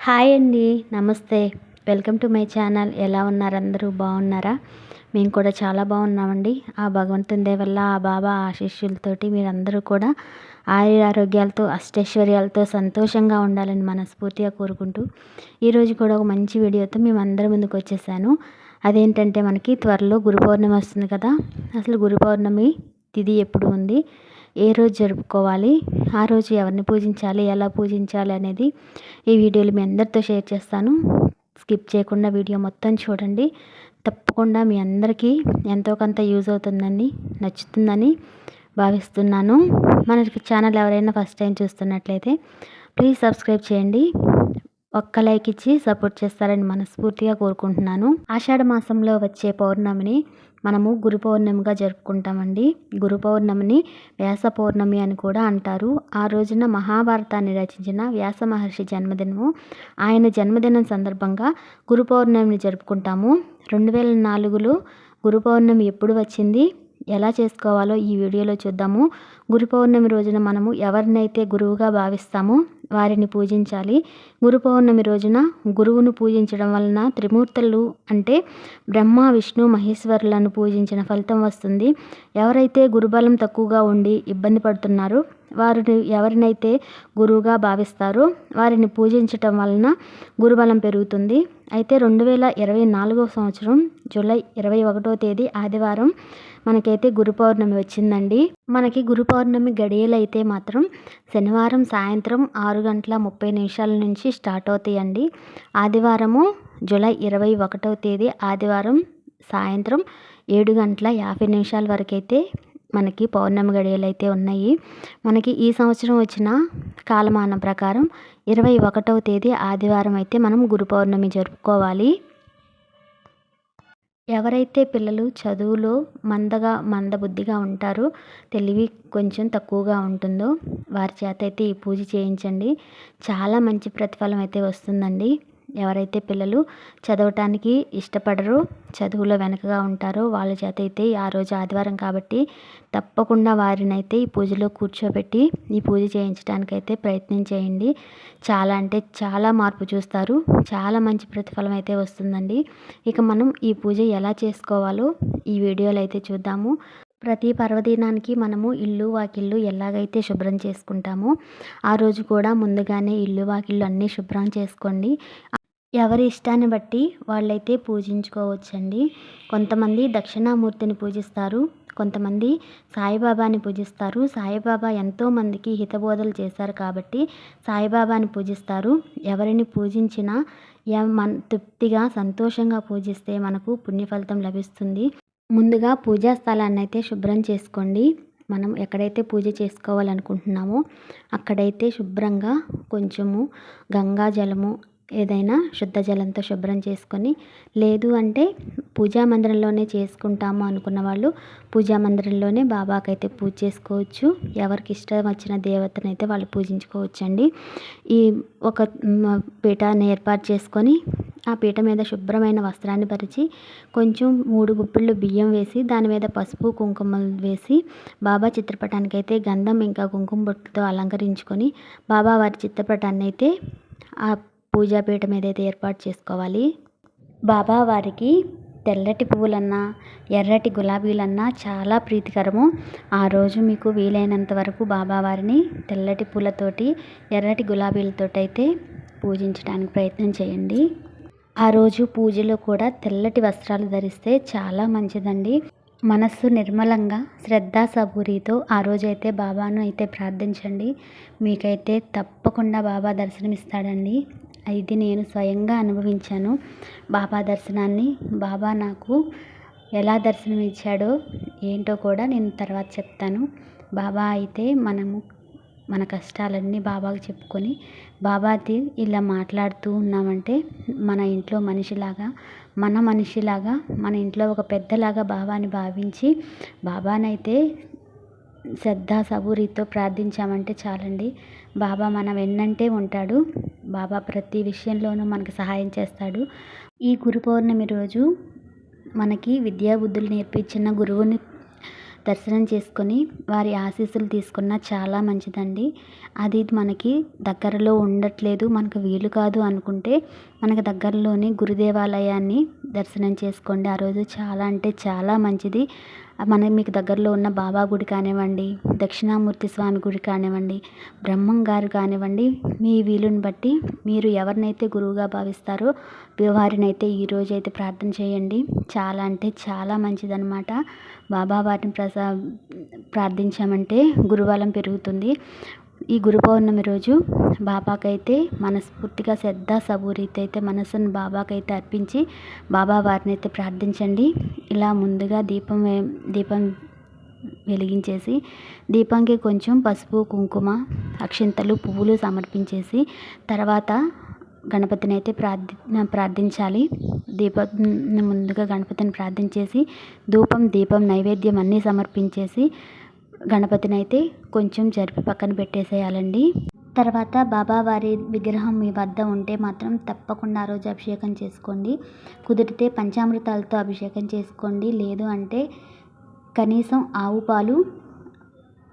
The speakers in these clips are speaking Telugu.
హాయ్ అండి నమస్తే. Welcome to my channel. ఎలా ఉన్నారు అందరూ? బాగున్నారా? మేము కూడా చాలా బాగున్నామండి. ఆ భగవంతుని దయ వల్ల ఆ బాబా ఆశీస్సులతోటి మీరందరూ కూడా ఆయుర ఆరోగ్యాలతో అష్టైశ్వర్యాలతో సంతోషంగా ఉండాలని మనస్ఫూర్తిగా కోరుకుంటూ ఈరోజు కూడా ఒక మంచి వీడియోతో మేము అందరి ముందుకు వచ్చేసాను. అదేంటంటే మనకి త్వరలో గురు పౌర్ణమి వస్తుంది కదా. అసలు గురు పౌర్ణమి తిది ఎప్పుడు ఉంది? ఏ రోజు జరుపుకోవాలి? ఆ రోజు ఎవరిని పూజించాలి? ఎలా పూజించాలి అనేది ఈ వీడియోలు మీ అందరితో షేర్ చేస్తాను. స్కిప్ చేయకుండా వీడియో మొత్తం చూడండి. తప్పకుండా మీ అందరికీ ఎంతో కొంత యూజ్ అవుతుందని నచ్చుతుందని భావిస్తున్నాను. మన ఛానల్ ఎవరైనా ఫస్ట్ టైం చూస్తున్నట్లయితే ప్లీజ్ సబ్స్క్రైబ్ చేయండి. ఒక్క లైక్ ఇచ్చి సపోర్ట్ చేస్తారని మనస్ఫూర్తిగా కోరుకుంటున్నాను. ఆషాఢ మాసంలో వచ్చే పౌర్ణమిని మనము గురు పౌర్ణమిగా జరుపుకుంటామండి. గురు పౌర్ణమిని వ్యాస పౌర్ణమి అని కూడా అంటారు. ఆ రోజున మహాభారతాన్ని రచించిన వ్యాస మహర్షి జన్మదినము. ఆయన జన్మదినం సందర్భంగా గురు పౌర్ణమిని జరుపుకుంటాము. రెండు వేల నాలుగులో గురు పౌర్ణమి ఎప్పుడు వచ్చింది? ఎలా చేసుకోవాలో ఈ వీడియోలో చూద్దాము. గురు పౌర్ణమి రోజున మనము ఎవరినైతే గురువుగా భావిస్తామో వారిని పూజించాలి. గురు పౌర్ణమి రోజున గురువును పూజించడం వలన త్రిమూర్తులు అంటే బ్రహ్మ విష్ణు మహేశ్వరులను పూజించిన ఫలితం వస్తుంది. ఎవరైతే గురుబలం తక్కువగా ఉండి ఇబ్బంది పడుతున్నారో వారిని ఎవరినైతే గురువుగా భావిస్తారో వారిని పూజించటం వలన గురుబలం పెరుగుతుంది. అయితే రెండు వేల ఇరవై నాలుగో సంవత్సరం జూలై ఇరవై ఒకటో తేదీ ఆదివారం మనకైతే గురు పౌర్ణమి వచ్చిందండి. మనకి గురు పౌర్ణమి గడియలైతే మాత్రం శనివారం సాయంత్రం ఆరు గంటల ముప్పై నిమిషాల నుంచి స్టార్ట్ అవుతాయండి. ఆదివారము జూలై ఇరవై ఒకటవ తేదీ ఆదివారం సాయంత్రం ఏడు గంటల యాభై నిమిషాల వరకైతే మనకి పౌర్ణమి గడియలు అయితే ఉన్నాయి. మనకి ఈ సంవత్సరం వచ్చిన కాలమానం ప్రకారం ఇరవై ఒకటవ తేదీ ఆదివారం అయితే మనం గురు పౌర్ణమి జరుపుకోవాలి. ఎవరైతే పిల్లలు చదువులో మందగా మందబుద్ధిగా ఉంటారో తెలివి కొంచెం తక్కువగా ఉంటుందో వారి చేత అయితే ఈ పూజ చేయించండి. చాలా మంచి ప్రతిఫలం అయితే వస్తుందండి. ఎవరైతే పిల్లలు చదవటానికి ఇష్టపడరో చదువులో వెనకగా ఉంటారో వాళ్ళ చేత అయితే ఆ రోజు ఆదివారం కాబట్టి తప్పకుండా వారిని అయితే ఈ పూజలో కూర్చోబెట్టి ఈ పూజ చేయించడానికైతే అయితే ప్రయత్నం చేయండి. చాలా అంటే చాలా మార్పు చూస్తారు. చాలా మంచి ప్రతిఫలం అయితే వస్తుందండి. ఇక మనం ఈ పూజ ఎలా చేసుకోవాలో ఈ వీడియోలో అయితే చూద్దాము. ప్రతి పర్వదినానికి మనము ఇల్లు వాకిళ్ళు ఎలాగైతే శుభ్రం చేసుకుంటామో ఆ రోజు కూడా ముందుగానే ఇల్లు వాకిళ్ళు అన్నీ శుభ్రం చేసుకోండి. ఎవరి ఇష్టాన్ని బట్టి వాళ్ళైతే పూజించుకోవచ్చండి. కొంతమంది దక్షిణామూర్తిని పూజిస్తారు కొంతమంది సాయిబాబాని పూజిస్తారు. సాయిబాబా ఎంతోమందికి హితబోధలు చేశారు కాబట్టి సాయిబాబాని పూజిస్తారు. ఎవరిని పూజించినా మన తృప్తిగా సంతోషంగా పూజిస్తే మనకు పుణ్యఫలితం లభిస్తుంది. ముందుగా పూజా స్థలాన్ని అయితే శుభ్రం చేసుకోండి. మనం ఎక్కడైతే పూజ చేసుకోవాలనుకుంటున్నామో అక్కడైతే శుభ్రంగా కొంచెము గంగా జలము ఏదైనా శుద్ధ జలంతో శుభ్రం చేసుకొని లేదు అంటే పూజా మందిరంలోనే చేసుకుంటాము అనుకున్న వాళ్ళు పూజా మందిరంలోనే బాబాకి అయితే పూజ చేసుకోవచ్చు. ఎవరికి ఇష్టం వచ్చిన దేవతను అయితే వాళ్ళు పూజించుకోవచ్చు అండి ఈ ఒక పీఠాన్ని ఏర్పాటు చేసుకొని ఆ పీట మీద శుభ్రమైన వస్త్రాన్ని పరిచి కొంచెం మూడు గుప్పిళ్ళు బియ్యం వేసి దాని మీద పసుపు కుంకుమ వేసి బాబా చిత్రపటానికి అయితే గంధం ఇంకా కుంకుమ బొట్టుతో అలంకరించుకొని బాబా వారి చిత్రపటాన్ని అయితే ఆ పూజాపీఠం ఏదైతే ఏర్పాటు చేసుకోవాలి బాబా వారికి తెల్లటి పువ్వులన్నా ఎర్రటి గులాబీలన్నా చాలా ప్రీతికరము. ఆ రోజు మీకు వీలైనంత వరకు బాబావారిని తెల్లటి పూలతోటి ఎర్రటి గులాబీలతోటి అయితే పూజించడానికి ప్రయత్నం చేయండి. ఆ రోజు పూజలో కూడా తెల్లటి వస్త్రాలు ధరిస్తే చాలా మంచిదండి. మనస్సు నిర్మలంగా శ్రద్ధా సబూరితో ఆ రోజైతే బాబాను అయితే ప్రార్థించండి. మీకైతే తప్పకుండా బాబా దర్శనమిస్తాడండి. ఇది నేను స్వయంగా అనుభవించాను. బాబా దర్శనాన్ని. బాబా నాకు ఎలా దర్శనం ఇచ్చాడో ఏంటో కూడా నేను తర్వాత చెప్తాను. బాబా అయితే మనము మన కష్టాలన్నీ బాబాకు చెప్పుకొని బాబాది ఇలా మాట్లాడుతూ ఉన్నామంటే మన ఇంట్లో మనిషిలాగా మన మనిషిలాగా మన ఇంట్లో ఒక పెద్దలాగా బాబాని భావించి బాబానైతే శ్రద్ధ సబూరితో ప్రార్థించామంటే చాలండి. బాబా మన వెన్నంటే ఉంటాడు. బాబా ప్రతి విషయంలోనూ మనకు సహాయం చేస్తాడు. ఈ గురు పౌర్ణమి రోజు మనకి విద్యాబుద్ధులు నేర్పించిన గురువుని దర్శనం చేసుకొని వారి ఆశీస్సులు తీసుకున్న చాలా మంచిదండి. అది మనకి దగ్గరలో ఉండట్లేదు మనకు వీలు కాదు అనుకుంటే మనకు దగ్గరలోని గురుదేవాలయాన్ని దర్శనం చేసుకోండి. ఆ రోజు చాలా అంటే చాలా మంచిది. మన మీకు దగ్గరలో ఉన్న బాబా గుడి కానివ్వండి దక్షిణామూర్తి స్వామి గుడి కానివ్వండి బ్రహ్మం గారు కానివ్వండి మీ వీలుని బట్టి మీరు ఎవరినైతే గురువుగా భావిస్తారో వారినైతే ఈరోజు అయితే ప్రార్థన చేయండి. చాలా అంటే చాలా మంచిదన్నమాట. బాబా వారిని ప్రసా ప్రార్థించామంటే గురుబలం పెరుగుతుంది. ఈ గురు పౌర్ణమి రోజు బాబాకైతే మనస్ఫూర్తిగా శ్రద్ధ సబూరితో అయితే మనసును బాబాకైతే అర్పించి బాబా వారిని అయితే ప్రార్థించండి. ఇలా ముందుగా దీపం దీపం వెలిగించేసి దీపానికి కొంచెం పసుపు కుంకుమ అక్షింతలు పువ్వులు సమర్పించేసి తర్వాత గణపతిని అయితే ప్రార్థి ప్రార్థించాలి. దీప ముందుగా గణపతిని ప్రార్థించేసి ధూపం దీపం నైవేద్యం అన్నీ సమర్పించేసి గణపతిని అయితే కొంచెం జరిపి పక్కన పెట్టేసేయాలండి. తర్వాత బాబావారి విగ్రహం మీ వద్ద ఉంటే మాత్రం తప్పకుండా ఆ రోజు అభిషేకం చేసుకోండి. కుదిరితే పంచామృతాలతో అభిషేకం చేసుకోండి. లేదు అంటే కనీసం ఆవు పాలు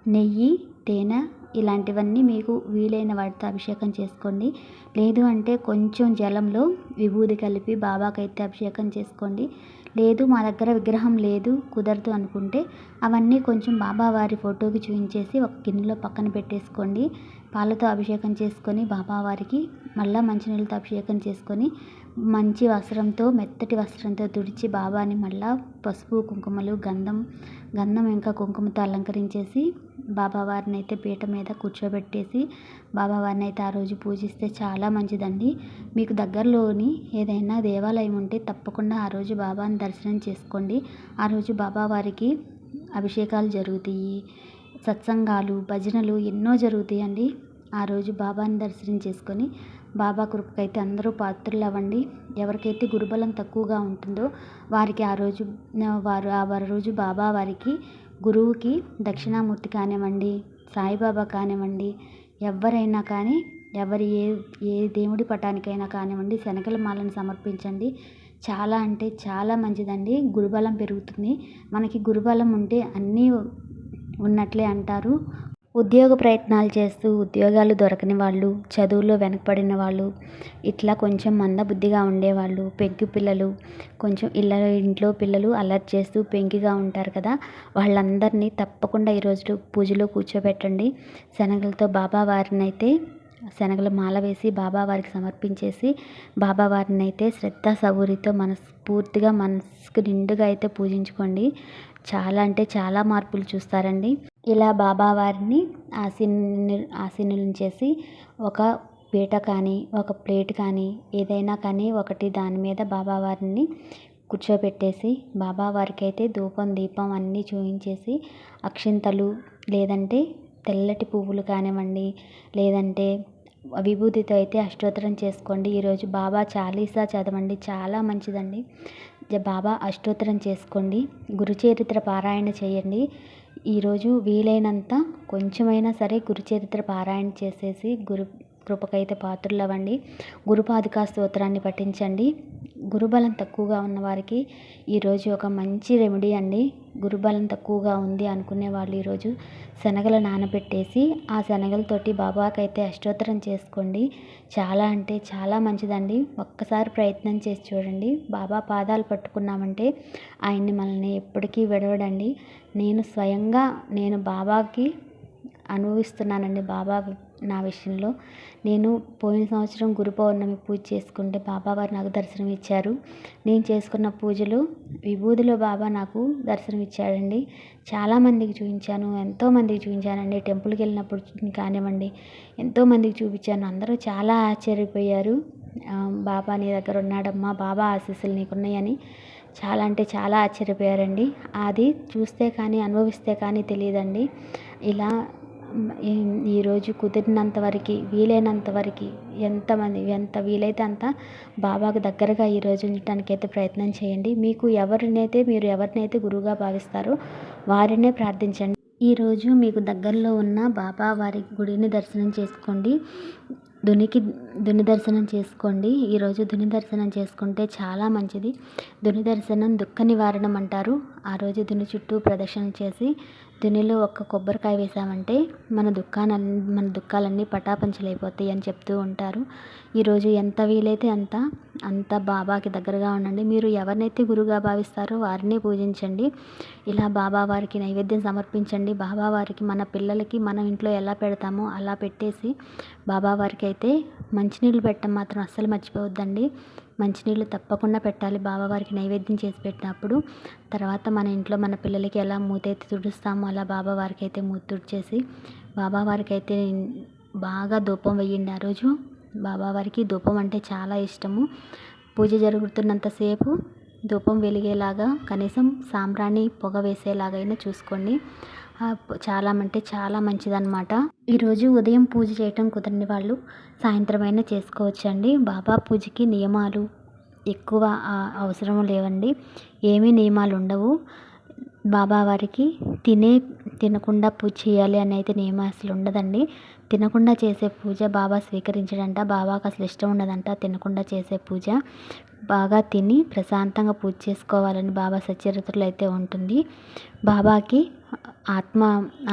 నెయ్యి తేనె ఇలాంటివన్నీ మీకు వీలైన వాటితో అభిషేకం చేసుకోండి. లేదు అంటే కొంచెం జలంలో విభూది కలిపి బాబాకైతే అభిషేకం చేసుకోండి. లేదు మా దగ్గర విగ్రహం లేదు కుదరదు అనుకుంటే అవన్నీ కొంచెం బాబా వారి ఫోటోకి చూపించేసి ఒక గిన్నెలో పక్కన పెట్టేసుకోండి. పాలతో అభిషేకం చేసుకొని బాబావారికి మళ్ళీ మంచినీళ్ళతో అభిషేకం చేసుకొని మంచి వస్త్రంతో మెత్తటి వస్త్రంతో తుడిచి బాబాని మళ్ళీ పసుపు కుంకుమలు గంధం గంధం ఇంకా కుంకుమతో అలంకరించేసి బాబావారిని అయితే పీట మీద కూర్చోబెట్టేసి బాబావారిని అయితే ఆ రోజు పూజిస్తే చాలా మంచిదండి. మీకు దగ్గరలోని ఏదైనా దేవాలయం ఉంటే తప్పకుండా ఆ రోజు బాబాని దర్శనం చేసుకోండి. ఆ రోజు బాబావారికి అభిషేకాలు జరుగుతాయి సత్సంగాలు భజనలు ఎన్నో జరుగుతాయండి. ఆ రోజు బాబాని దర్శనం చేసుకొని బాబా కృపకైతే అందరూ పాత్రలు అవ్వండి ఎవరికైతే గురుబలం తక్కువగా ఉంటుందో వారికి ఆ రోజు వారు ఆ రోజు బాబా వారికి గురువుకి దక్షిణామూర్తి కానివ్వండి సాయిబాబా కానివ్వండి ఎవరైనా కానీ ఎవరి ఏ ఏ దేవుడి పటానికైనా కానివ్వండి శనగల మాలను సమర్పించండి. చాలా అంటే చాలా మంచిదండి. గురుబలం పెరుగుతుంది. మనకి గురుబలం ఉంటే అన్నీ ఉన్నట్లే అంటారు. ఉద్యోగ ప్రయత్నాలు చేస్తూ ఉద్యోగాలు దొరకని వాళ్ళు చదువులో వెనకబడిన వాళ్ళు ఇట్లా కొంచెం మందబుద్ధిగా ఉండేవాళ్ళు పెంకి పిల్లలు కొంచెం ఇళ్ళ ఇంట్లో పిల్లలు అల్లరి చేస్తూ పెంకిగా ఉంటారు కదా. వాళ్ళందరినీ తప్పకుండా ఈరోజు పూజలో కూర్చోబెట్టండి. శనగలతో బాబా వారిని అయితే శనగల మాల వేసి బాబావారికి సమర్పించేసి బాబావారిని అయితే శ్రద్ధ సబూరితో మనస్ఫూర్తిగా మనసుకు నిండుగా అయితే పూజించుకోండి. చాలా అంటే చాలా మార్పులు చూస్తారండి. ఇలా బాబావారిని ఆసీను ఆసీనులను చేసి ఒక పీట కానీ ఒక ప్లేట్ కానీ ఏదైనా కానీ ఒకటి దాని మీద బాబావారిని కూర్చోబెట్టేసి బాబావారికి అయితే ధూపం దీపం అన్నీ చూపించేసి అక్షింతలు లేదంటే తెల్లటి పువ్వులు కానివ్వండి లేదంటే విభూతితో అయితే అష్టోత్తరం చేసుకోండి. ఈరోజు బాబా చాలీసా చదవండి చాలా మంచిదండి. బాబా అష్టోత్తరం చేసుకోండి. గురుచరిత్ర పారాయణ చేయండి. ఈరోజు వీలైనంత కొంచెమైనా సరే గురుచరిత్ర పారాయణ చేసేసి గురు కృపకైతే పాత్రలు అవ్వండి గురుపాదుకా స్తోత్రాన్ని పఠించండి. గురుబలం తక్కువగా ఉన్నవారికి ఈరోజు ఒక మంచి రెమెడీ అండి. గురుబలం తక్కువగా ఉంది అనుకునే వాళ్ళు ఈరోజు శనగలు నానబెట్టేసి ఆ శనగలతోటి బాబాకైతే అష్టోత్తరం చేసుకోండి. చాలా అంటే చాలా మంచిదండి. ఒక్కసారి ప్రయత్నం చేసి చూడండి. బాబా పాదాలు పట్టుకున్నామంటే ఆయన్ని మనల్ని ఎప్పటికీ విడవడండి. నేను స్వయంగా నేను బాబాకి అనుభవిస్తున్నానండి. బాబా నా విషయంలో. నేను పోయిన సంవత్సరం గురు పౌర్ణమి పూజ చేసుకుంటే బాబావారు నాకు దర్శనం ఇచ్చారు. నేను చేసుకున్న పూజలు విభూదిలో బాబా నాకు దర్శనం ఇచ్చాడండి. చాలామందికి చూపించాను ఎంతోమందికి చూపించానండి. టెంపుల్కి వెళ్ళినప్పుడు కానివ్వండి ఎంతోమందికి చూపించాను. అందరూ చాలా ఆశ్చర్యపోయారు. బాబా నీ దగ్గర ఉన్నాడమ్మా బాబా ఆశీస్సులు నీకున్నాయని చాలా అంటే చాలా ఆశ్చర్యపోయారండి. అది చూస్తే కానీ అనుభవిస్తే కానీ తెలియదండి. ఇలా ఈరోజు కుదిరినంత వరకు వీలైనంత వరకు ఎంతమంది ఎంత వీలైతే అంత బాబాకు దగ్గరగా ఈరోజు ఉండటానికి అయితే ప్రయత్నం చేయండి. మీకు ఎవరినైతే మీరు ఎవరినైతే గురువుగా భావిస్తారో వారినే ప్రార్థించండి. ఈరోజు మీకు దగ్గరలో ఉన్న బాబా వారి గుడిని దర్శనం చేసుకోండి. దునికి దుని దర్శనం చేసుకోండి. ఈరోజు దుని దర్శనం చేసుకుంటే చాలా మంచిది. దుని దర్శనం దుఃఖ నివారణం అంటారు. ఆ రోజు దుని చుట్టూ ప్రదక్షిణ చేసి దునిలో ఒక్క కొబ్బరికాయ వేసామంటే మన దుఃఖాలన్నీ మన దుఃఖాలన్నీ పటాపంచలైపోతాయి అని చెప్తూ ఉంటారు. ఈరోజు ఎంత వీలైతే అంత అంత బాబాకి దగ్గరగా ఉండండి. మీరు ఎవరినైతే గురువుగా భావిస్తారో వారిని పూజించండి. ఇలా బాబా వారికి నైవేద్యం సమర్పించండి. బాబా వారికి మన పిల్లలకి మనం ఇంట్లో ఎలా పెడతామో అలా పెట్టేసి బాబా వారికి అయితే మంచినీళ్ళు పెట్టడం మాత్రం అస్సలు మర్చిపోవద్దండి. మంచినీళ్ళు తప్పకుండా పెట్టాలి. బాబావారికి నైవేద్యం చేసి పెట్టినప్పుడు తర్వాత మన ఇంట్లో మన పిల్లలకి ఎలా మూతైతే తుడుస్తామో అలా బాబావారికి అయితే మూతి తుడిచేసి బాబావారికి అయితే బాగా ధూపం వేయండి ఆ రోజు బాబావారికి ధూపం అంటే చాలా ఇష్టము. పూజ జరుగుతున్నంతసేపు ధూపం వెలిగేలాగా కనీసం సాంబ్రాణి పొగ వేసేలాగైనా చూసుకోండి. చాలా అంటే చాలా మంచిదన్నమాట. ఈరోజు ఉదయం పూజ చేయటం కుదరని వాళ్ళు సాయంత్రం అయినా చేసుకోవచ్చండి. బాబా పూజకి నియమాలు ఎక్కువ అవసరం లేవండి. ఏమీ నియమాలు ఉండవు బాబా వారికి తినే తినకుండా పూజ చేయాలి అని అయితే నియమం అసలు ఉండదండి. తినకుండా చేసే పూజ బాబా స్వీకరించడంట బాబాకు అసలు ఇష్టం ఉండదంట తినకుండా చేసే పూజ. బాగా తిని ప్రశాంతంగా పూజ చేసుకోవాలని బాబా సచరిత్రలో అయితే ఉంటుంది. బాబాకి ఆత్మ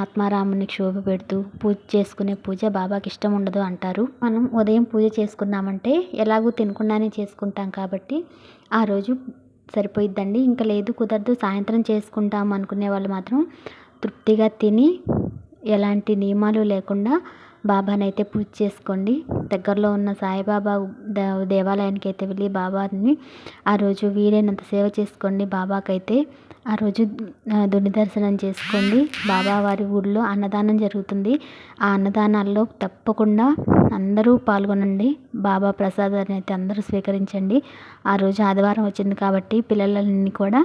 ఆత్మారాముని క్షోభ పెడుతూ పూజ చేసుకునే పూజ బాబాకి ఇష్టం ఉండదు అంటారు. మనం ఉదయం పూజ చేసుకున్నామంటే ఎలాగూ తినకుండానే చేసుకుంటాం కాబట్టి ఆ రోజు సరిపోయిద్దండి. ఇంకా లేదు కుదరదు సాయంత్రం చేసుకుంటాం అనుకునే వాళ్ళు మాత్రం తృప్తిగా తిని ఎలాంటి నియమాలు లేకుండా బాబానైతే పూజ చేసుకోండి. దగ్గరలో ఉన్న సాయిబాబా దేవాలయానికి అయితే వెళ్ళి బాబాని ఆ రోజు వీలైనంత సేవ చేసుకోండి. బాబాకైతే ఆ రోజు దుని దర్శనం చేసుకోండి బాబా వారి ఊళ్ళో అన్నదానం జరుగుతుంది. ఆ అన్నదానాల్లో తప్పకుండా అందరూ పాల్గొనండి. బాబా ప్రసాదాన్ని అయితే అందరూ స్వీకరించండి. ఆ రోజు ఆదివారం వచ్చింది కాబట్టి పిల్లలని కూడా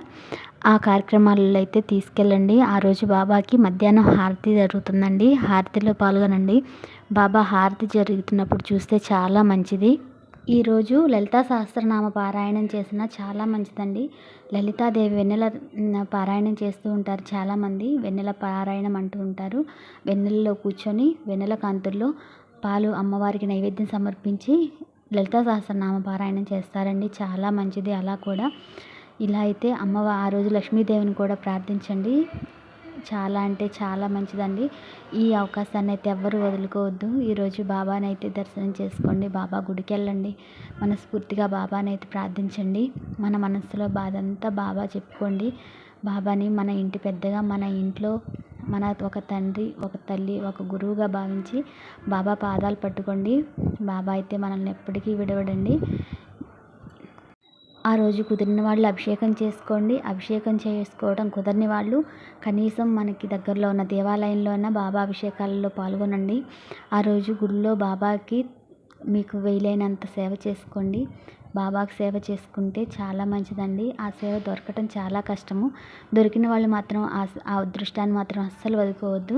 ఆ కార్యక్రమాలలో అయితే తీసుకెళ్ళండి. ఆ రోజు బాబాకి మధ్యాహ్నం హారతి జరుగుతుందండి. హారతిలో పాల్గొనండి. బాబా హారతి జరుగుతున్నప్పుడు చూస్తే చాలా మంచిది. ఈరోజు లలితా సహస్రనామ పారాయణం చేసిన చాలా మంచిదండి. లలితాదేవి వెన్నెల పారాయణం చేస్తూ ఉంటారు చాలామంది. వెన్నెల పారాయణం అంటూ ఉంటారు. వెన్నెలలో కూర్చొని వెన్నెల కాంతుల్లో పాలు అమ్మవారికి నైవేద్యం సమర్పించి లలితా సహస్రనామ పారాయణం చేస్తారండి. చాలా మంచిది అలా కూడా. ఇలా అయితే అమ్మవ ఆ రోజు లక్ష్మీదేవిని కూడా ప్రార్థించండి. చాలా అంటే చాలా మంచిదండి. ఈ అవకాశాన్ని అయితే ఎవ్వరు వదులుకోవద్దు. ఈరోజు బాబాని అయితే దర్శనం చేసుకోండి. బాబా గుడికి వెళ్ళండి మనస్ఫూర్తిగా బాబాని అయితే ప్రార్థించండి. మన మనసులో బాధ అంతా బాబా చెప్పుకోండి. బాబాని మన ఇంటి పెద్దగా మన ఇంట్లో మన ఒక తండ్రి ఒక తల్లి ఒక గురువుగా భావించి బాబా పాదాలు పట్టుకోండి. బాబా అయితే మనల్ని ఎప్పటికీ విడవడండి. ఆ రోజు కుదిరిన వాళ్ళు అభిషేకం చేసుకోండి. అభిషేకం చేసుకోవడం కుదరని వాళ్ళు కనీసం మనకి దగ్గరలో ఉన్న దేవాలయంలో ఉన్న బాబా అభిషేకాలలో పాల్గొనండి. ఆ రోజు గుడిలో బాబాకి మీకు వీలైనంత సేవ చేసుకోండి. బాబాకి సేవ చేసుకుంటే చాలా మంచిదండి. ఆ సేవ దొరకటం చాలా కష్టము. దొరికిన వాళ్ళు మాత్రం ఆ ఆ అదృష్టాన్ని మాత్రం అస్సలు వదులుకోవద్దు.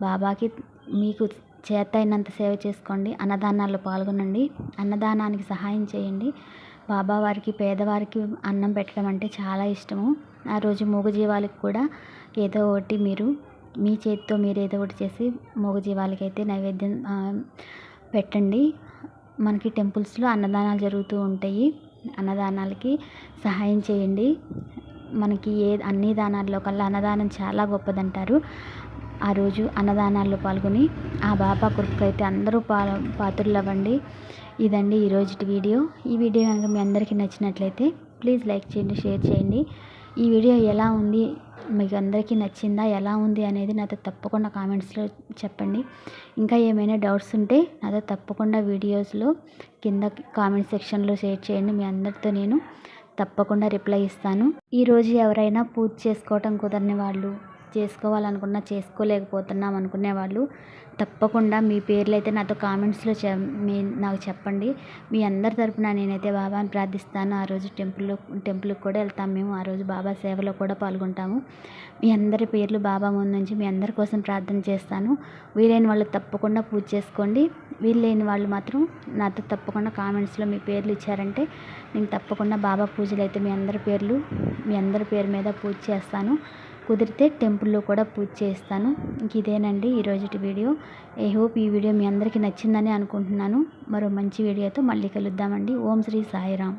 బాబాకి మీకు చేత అయినంత సేవ చేసుకోండి. అన్నదానాల్లో పాల్గొనండి. అన్నదానానికి సహాయం చేయండి. బాబా వారికి పేదవారికి అన్నం పెట్టడం అంటే చాలా ఇష్టము. ఆ రోజు మూగజీవాలకు కూడా ఏదో ఒకటి మీరు మీ చేతితో మీరు ఏదో ఒకటి చేసి మూగజీవాలకి అయితే నైవేద్యం పెట్టండి. మనకి టెంపుల్స్లో అన్నదానాలు జరుగుతూ ఉంటాయి. అన్నదానాలకి సహాయం చేయండి. మనకి ఏ అన్ని దానాల్లో కల్లా అన్నదానం చాలా గొప్పదంటారు. ఆ రోజు అన్నదానాల్లో పాల్గొని ఆ బాబా అయితే అందరూ పా పాత్రలు అవ్వండి ఇదండి ఈరోజు వీడియో. ఈ వీడియో కనుక మీ అందరికీ నచ్చినట్లయితే ప్లీజ్ లైక్ చేయండి షేర్ చేయండి. ఈ వీడియో ఎలా ఉంది? మీకు అందరికీ నచ్చిందా? ఎలా ఉంది అనేది నాతో తప్పకుండా కామెంట్స్లో చెప్పండి. ఇంకా ఏమైనా డౌట్స్ ఉంటే నాతో తప్పకుండా వీడియోస్లో కింద కామెంట్ సెక్షన్లో షేర్ చేయండి. మీ అందరితో నేను తప్పకుండా రిప్లై ఇస్తాను. ఈరోజు ఎవరైనా పూజ చేసుకోవటం కుదరని వాళ్ళు చేసుకోవాలనుకున్నా చేసుకోలేకపోతున్నాం అనుకునే వాళ్ళు తప్పకుండా మీ పేర్లు అయితే నాతో కామెంట్స్లో చె మీ నాకు చెప్పండి. మీ అందరి తరపున నేనైతే బాబాని ప్రార్థిస్తాను. ఆ రోజు టెంపుల్లో టెంపుల్కి కూడా వెళ్తాం మేము. ఆ రోజు బాబా సేవలో కూడా పాల్గొంటాము. మీ అందరి పేర్లు బాబా ముందు నుంచి మీ అందరి కోసం ప్రార్థన చేస్తాను. వీలైన వాళ్ళు తప్పకుండా పూజ చేసుకోండి. వీలు వాళ్ళు మాత్రం నాతో తప్పకుండా కామెంట్స్లో మీ పేర్లు ఇచ్చారంటే నేను తప్పకుండా బాబా పూజలు అయితే మీ అందరి పేర్లు మీ అందరి పేరు మీద పూజ చేస్తాను. కుదిరితే టెంపుల్లో కూడా పూజ చేస్తాను. ఇంక ఇదేనండి ఈరోజుటి వీడియో. ఐ హోప్ ఈ వీడియో మీ అందరికీ నచ్చిందని అనుకుంటున్నాను. మరో మంచి వీడియోతో మళ్ళీ కలుద్దామండి. ఓం శ్రీ సాయిరామ్.